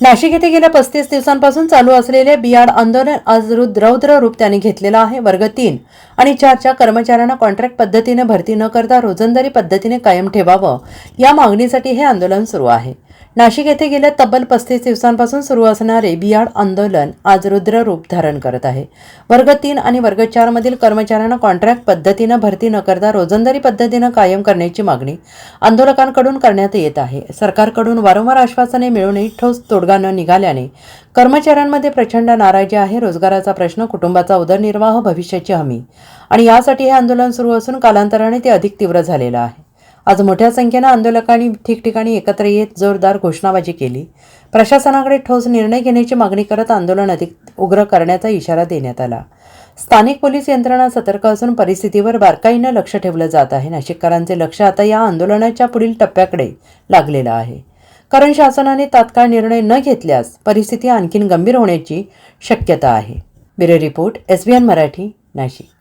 नाशिक येथे गेल्या पस्तीस दिवसांपासून चालू असलेले बियाड आंदोलन आज रौद्र रूप त्यांनी घेतलेलं आहे वर्ग तीन. आणि चारच्या कर्मचाऱ्यांना कॉन्ट्रॅक्ट पद्धतीने भरती न करता रोजंदारी पद्धतीने कायम ठेवावं या मागणीसाठी हे आंदोलन सुरू आहे. नाशिक येथे गेल्या तब्बल पस्तीस दिवसांपासून सुरू असणारे बियाड आंदोलन आज रुद्र रूप धारण करत आहे. वर्ग तीन आणि वर्ग चारमधील कर्मचाऱ्यांना कॉन्ट्रॅक्ट पद्धतीनं भरती न करता रोजंदारी पद्धतीनं कायम करण्याची मागणी आंदोलकांकडून करण्यात येत आहे. सरकारकडून वारंवार आश्वासने मिळूनही ठोस तोडगा न निघाल्याने कर्मचाऱ्यांमध्ये प्रचंड नाराजी आहे. रोजगाराचा प्रश्न कुटुंबाचा उदरनिर्वाह भविष्याची हमी. आणि यासाठी हे आंदोलन सुरू असून कालांतराने ते अधिक तीव्र झालेलं आहे. आज मोठ्या संख्येनं आंदोलकांनी ठिकठिकाणी एकत्र येत जोरदार घोषणाबाजी केली. प्रशासनाकडे ठोस निर्णय घेण्याची मागणी करत आंदोलन अधिक उग्र करण्याचा इशारा देण्यात आला. स्थानिक पोलीस यंत्रणा सतर्क असून परिस्थितीवर बारकाईनं लक्ष ठेवलं जात आहे. नाशिककरांचे लक्ष आता या आंदोलनाच्या पुढील टप्प्याकडे लागलेलं आहे. कारण शासनाने तात्काळ निर्णय न घेतल्यास परिस्थिती आणखीन गंभीर होण्याची शक्यता आहे. Bureau report S Marathi Nashik.